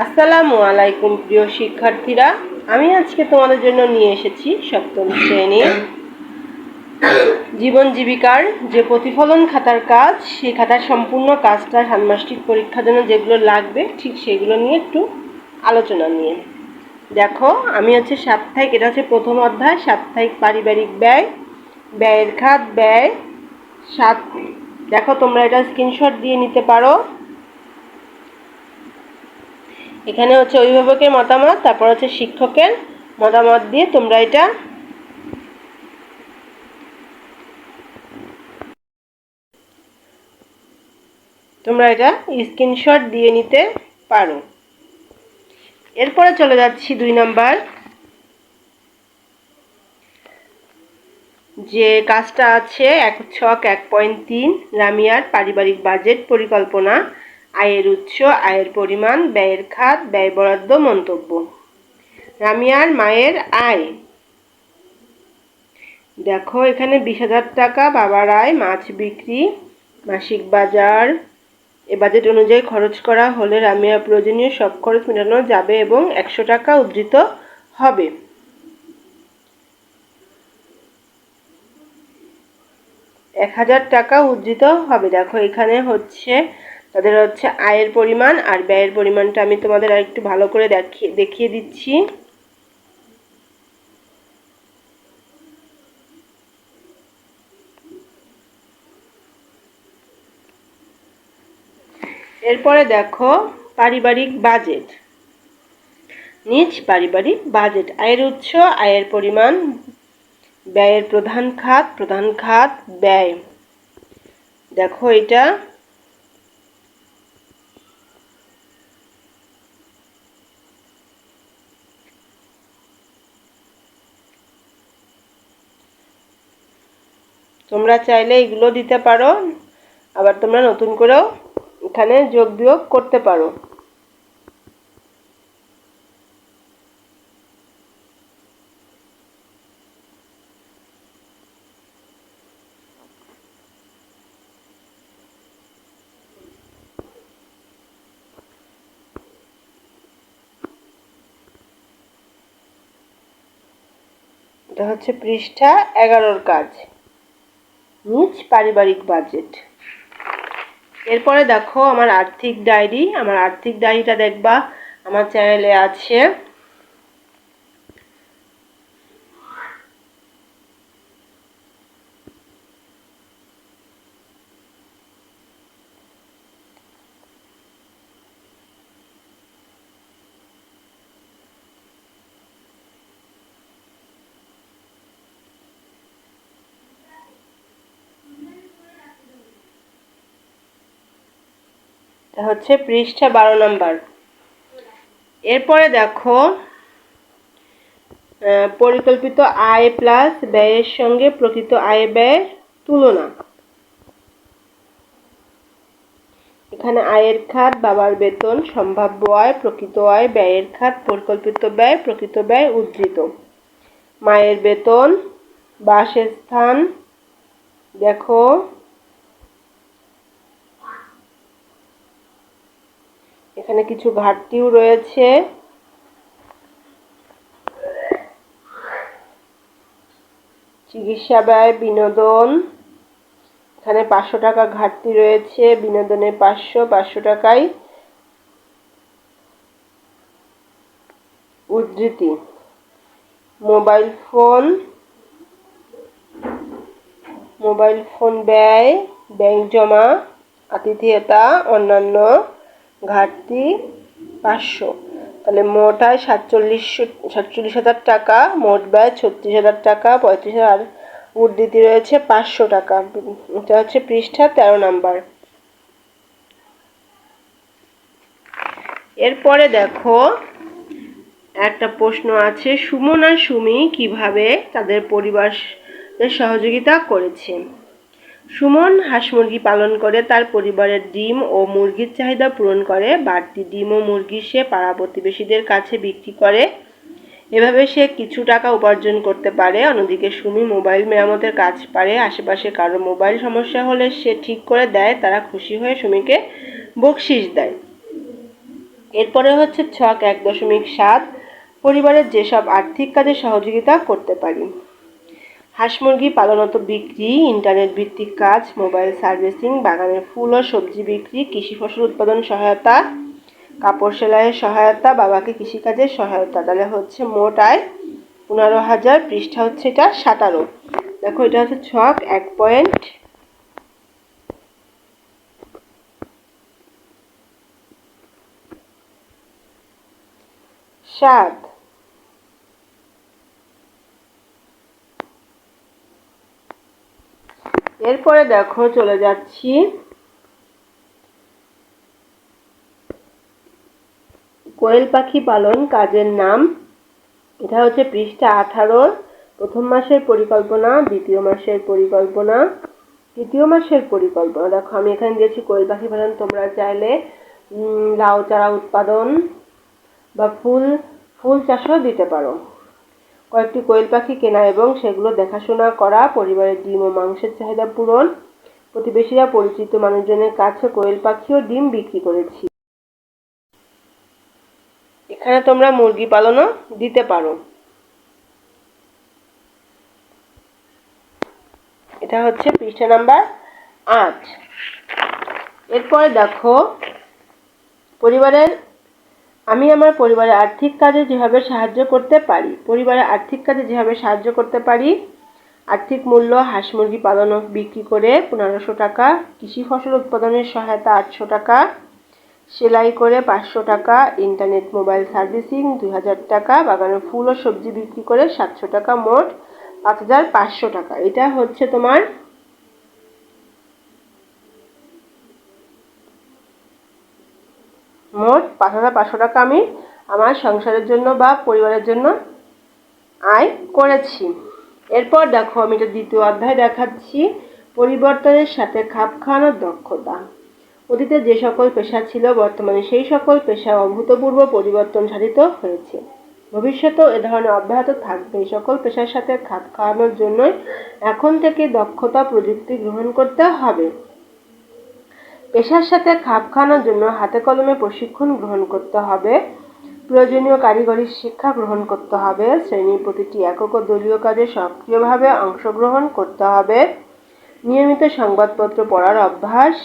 আসসালামু আলাইকুম, প্রিয় শিক্ষার্থীরা। আমি আজকে তোমাদের জন্য নিয়ে এসেছি সপ্তম শ্রেণির জীবন জীবিকার যে প্রতিফলন খাতার কাজ, সেই খাতার সম্পূর্ণ কাজটা ষান্মাসিক পরীক্ষার জন্য যেগুলো লাগবে, ঠিক সেগুলো নিয়ে একটু আলোচনা নিয়ে। দেখো, আমি হচ্ছে সাপ্তাহিক, এটা হচ্ছে প্রথম অধ্যায়, সাপ্তাহিক পারিবারিক ব্যয়, ব্যয়ের খাত, ব্যয় সাত। দেখো, তোমরা এটা স্ক্রিনশট দিয়ে নিতে পারো। এখানে হচ্ছে অভিভাবকের মতামত, তারপর হচ্ছে শিক্ষকের মতামত দিয়ে তোমরা এটা তোমরা এটা স্ক্রিনশট দিয়ে নিতে পারো। এরপরে চলে যাচ্ছি দুই নাম্বার, যে কাজটা আছে এক ছক, এক পয়েন্ট তিন রামিয়ার পারিবারিক বাজেট পরিকল্পনা। আয়ের উৎস, আয়ের পরিমাণ, ব্যয়ের খাত, ব্যয় বরাদ্দ, মন্তব্য। রামিয়ার মায়ের আয়। দেখো, এখানে বিশ হাজার টাকা বাবার আয়, মাছ বিক্রি, মাসিক বাজার। এ বাজেট অনুযায়ী খরচ করা হলে রামিয়ার প্রয়োজনীয় সব খরচ মেটানো যাবে এবং একশো টাকা উদ্ধৃত হবে। এক হাজার টাকা উদ্ধৃত হবে। দেখো, এখানে হচ্ছে তাদের হচ্ছে আয়ের পরিমাণ আর ব্যয়ের পরিমাণটা আমি তোমাদের আর একটু ভালো করে দেখিয়ে দেখিয়ে দিচ্ছি। এরপরে দেখো পারিবারিক বাজেট। নিজ পারিবারিক বাজেট। আয়ের উৎস, আয়ের পরিমাণ, ব্যয়ের প্রধান খাত প্রধান খাত, ব্যয়। দেখো এটা তোমরা চাইলে এগুলো দিতে পারো, আবার তোমরা নতুন করেও এখানে যোগ বিয়োগ করতে পারো। এটা হচ্ছে পৃষ্ঠা এগারোর কাজ। নিজ পারিবারিক বাজেট এরপরে দেখো আমার আর্থিক ডায়েরি আমার আর্থিক ডায়েরিটা দেখবা, আমার চ্যানেলে আছে এটা হচ্ছে পৃষ্ঠা বারো নম্বর। এরপরে দেখো পরিকল্পিত আয় প্লাস ব্যয়ের সঙ্গে প্রকৃত আয় ব্যয়ের তুলনা। এখানে আয়ের খাত, বাবার বেতন, সম্ভাব্য আয়, প্রকৃত আয়, ব্যয়ের খাত, পরিকল্পিত ব্যয়, প্রকৃত ব্যয়, উদ্ধৃত। মায়ের বেতন বাসস্থান দেখো এখানে কিছু ঘাটতিও রয়েছে। চিকিৎসা ব্যয়, বিনোদন। এখানে পাঁচশো টাকা ঘাটতি রয়েছে। বিনোদনে পাঁচশো পাঁচশো টাকায় উদ্ধৃতি। Mobile phone. মোবাইল ফোন ব্যয়, ব্যাংক জমা, আতিথেয়তা, অন্যান্য ঘাটতি পাঁচশো। তাহলে মোট আয় সাতচল্লিশশো সাতচল্লিশ হাজার টাকা, মোট ব্যয় ছত্রিশ হাজার টাকা পঁয়ত্রিশ হাজার উদ্ধৃতি রয়েছে পাঁচশো টাকা। এটা হচ্ছে পৃষ্ঠা তেরো নাম্বার। এরপরে দেখো, একটা প্রশ্ন আছে, সুমন আর সুমি কীভাবে তাদের পরিবার সহযোগিতা করেছে? সুমন হাঁস মুরগি পালন করে, তার পরিবারের ডিম ও মুরগির চাহিদা পূরণ করে, বাড়তি ডিম ও মুরগি সে পাড়া প্রতিবেশীদের কাছে বিক্রি করে। এভাবে সে কিছু টাকা উপার্জন করতে পারে। অন্যদিকে সুমি মোবাইল মেরামতের কাজ পারে। আশেপাশে কারও মোবাইল সমস্যা হলে সে ঠিক করে দেয়। তারা খুশি হয়ে সুমিকে বকশিস দেয়। এরপরে হচ্ছে ছক এক দশমিক সাত। পরিবারের যেসব আর্থিক কাজে সহযোগিতা করতে পারি। হাঁস মুরগি পালনত বিক্রি ইন্টারনেট ভিত্তিক কাজ মোবাইল সার্ভিসিং বাগানের ফুল ও সবজি বিক্রি, কৃষি ফসল উৎপাদন সহায়তা, কাপড় সেলাইয়ের সহায়তা, বাবাকে কৃষিকাজের সহায়তা। তাহলে হচ্ছে মোট আয় পনেরো হাজার, পৃষ্ঠা হচ্ছে এটা সাতারো। দেখো, এটা হচ্ছে ছক, এক পয়েন্ট সাত। এরপরে দেখো চলে যাচ্ছি। কোয়েল পাখি পালন কাজের নাম। এটা হচ্ছে পৃষ্ঠা আঠারোর প্রথম মাসের পরিকল্পনা, দ্বিতীয় মাসের পরিকল্পনা, তৃতীয় মাসের পরিকল্পনা। দেখো, আমি এখানে দিয়েছি কোয়েল পাখি পালন, তোমরা চাইলে লাউ চারা উৎপাদন বা ফুল ফুল চাষও দিতে পারো। কয়েকটি কোয়েল পাখি কেনা এবং সেগুলো দেখাশোনা করা, পরিবারের ডিম ও মাংসের চাহিদা পূরণ। প্রতিবেশীরা পরিচিত মানুষজনের কাছে কোয়েল পাখি ও ডিম বিক্রি করেছি। এখানে তোমরা মুরগি পালনও দিতে পারো। এটা হচ্ছে পৃষ্ঠা নাম্বার আট। এরপরে দেখো, পরিবারের আমি আমার পরিবারের আর্থিক কাজে যেভাবে সাহায্য করতে পারি, পরিবারের আর্থিক কাজে যেভাবে সাহায্য করতে পারি, আর্থিক মূল্য, হাঁস মুরগি পালন বিক্রি করে পনেরোশো টাকা, কৃষি ফসল উৎপাদনের সহায়তা আটশো টাকা, সেলাই করে পাঁচশো টাকা, ইন্টারনেট মোবাইল সার্ভিসিং দুই হাজার টাকা বাগানের ফুল ও সবজি বিক্রি করে সাতশো টাকা মোট পাঁচ হাজার পাঁচশো টাকা। এটা হচ্ছে তোমার মোট পাঁচ হাজার পাঁচশো টাকা আমি আমার সংসারের জন্য বা পরিবারের জন্য আয় করেছি। এরপর দেখো আমি এটা দ্বিতীয় অধ্যায় দেখাচ্ছি, পরিবর্তনের সাথে খাপ খাওয়ানোর দক্ষতা। অতীতে যে সকল পেশা ছিল, বর্তমানে সেই সকল পেশা অভূতপূর্ব পরিবর্তন সাধিত হয়েছে। ভবিষ্যতেও এ ধরনের অব্যাহত থাকবে। এই সকল পেশার সাথে খাপ খাওয়ানোর জন্যই এখন থেকে দক্ষতা প্রযুক্তি গ্রহণ করতে হবে। পেশার সাথে খাপ খাওয়ানোর জন্য হাতে কলমে প্রশিক্ষণ গ্রহণ করতে হবে। প্রয়োজনীয় কারিগরি শিক্ষা গ্রহণ করতে হবে। শ্রেণির প্রতিটি একক ও দলীয় কাজে সক্রিয়ভাবে অংশগ্রহণ করতে হবে। নিয়মিত সংবাদপত্র পড়ার অভ্যাস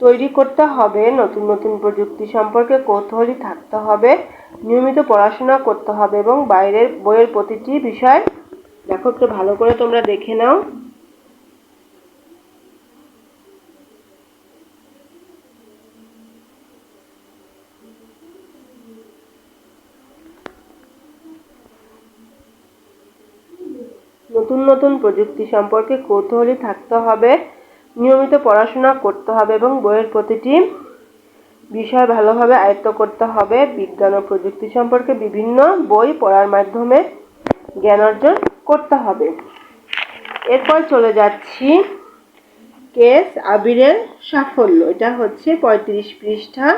তৈরি করতে হবে। নতুন নতুন প্রযুক্তি সম্পর্কে কৌতূহলী থাকতে হবে। নিয়মিত পড়াশোনা করতে হবে এবং বাইরের বইয়ের প্রতিটি বিষয় একটু ভালো করে তোমরা দেখে নাও। নতুন নতুন প্রযুক্তি সম্পর্কে কৌতূহলী থাকতে হবে, নিয়মিত পড়াশোনা করতে হবে এবং বইয়ের প্রতিটি বিষয় ভালোভাবে আয়ত্ত করতে হবে। বিজ্ঞান ও প্রযুক্তি সম্পর্কে বিভিন্ন বই পড়ার মাধ্যমে জ্ঞান অর্জন করতে হবে। এরপর চলে যাচ্ছি কেস আবিরের সাফল্য। এটা হচ্ছে পঁয়ত্রিশ পৃষ্ঠা।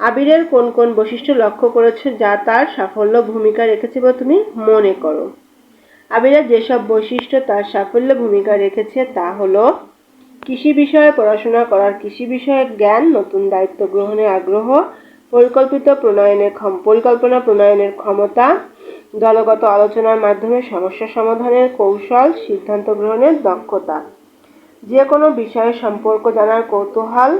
আবিরের কোন কোন বৈশিষ্ট্য লক্ষ্য করেছ যা তার সাফল্য, ভূমিকা রেখেছে বলে তুমি মনে করো? আবিরের যেসব বৈশিষ্ট্য তার সাফল্য ভূমিকা রেখেছে তা হলো কৃষি বিষয়ে পড়াশোনা করার কৃষি বিষয়ে জ্ঞান, নতুন দায়িত্ব গ্রহণের আগ্রহ, পরিকল্পিত প্রণয়নের পরিকল্পনা প্রণয়নের ক্ষমতা, দলগত আলোচনার মাধ্যমে সমস্যা সমাধানের কৌশল, সিদ্ধান্ত গ্রহণের দক্ষতা। যে কোনো বিষয়ে সম্পর্ক জানার কৌতূহল।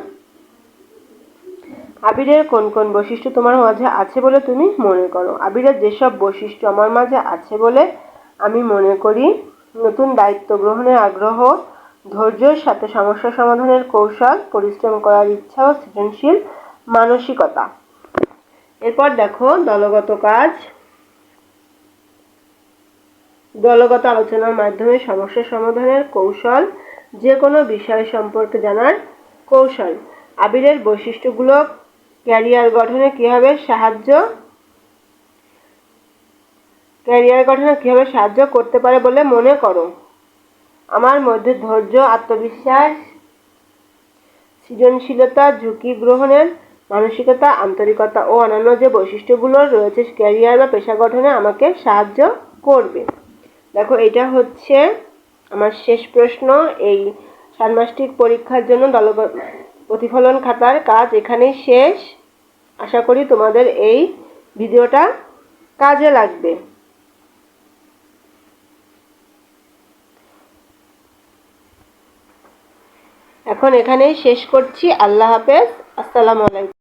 আবিরের কোন কোন বৈশিষ্ট্য তোমার মাঝে আছে বলে তুমি মনে করো? আবিরের যেসব বৈশিষ্ট্য আমার মাঝে আছে বলে আমি মনে করি নতুন দায়িত্ব গ্রহণের আগ্রহ, ধৈর্যের সাথে সমস্যা সমাধানের কৌশল, পরিশ্রম করার ইচ্ছা ও সৃজনশীল মানসিকতা। এরপর দেখো দলগত কাজ। দলগত আলোচনার মাধ্যমে সমস্যা সমাধানের কৌশল যে কোনো বিষয় সম্পর্কে জানার কৌশল। আবিরের বৈশিষ্ট্যগুলো ক্যারিয়ার গঠনে কীভাবে সাহায্য ক্যারিয়ার গঠনে কীভাবে সাহায্য করতে পারে বলে মনে করো? আমার মধ্যে ধৈর্য, আত্মবিশ্বাস, সৃজনশীলতা, ঝুঁকি গ্রহণের মানসিকতা, আন্তরিকতা ও অন্যান্য যে বৈশিষ্ট্যগুলো রয়েছে ক্যারিয়ার বা পেশা গঠনে আমাকে সাহায্য করবে। দেখো, এটা হচ্ছে আমার শেষ প্রশ্ন। এই ষান্মাসিক পরীক্ষার জন্য দল প্রতিফলন খাতার কাজ এখানেই শেষ। আশা করি তোমাদের এই ভিডিওটা কাজে লাগবে। এখন এখানেই শেষ করছি। আল্লাহ হাফেজ। আসসালামু আলাইকুম।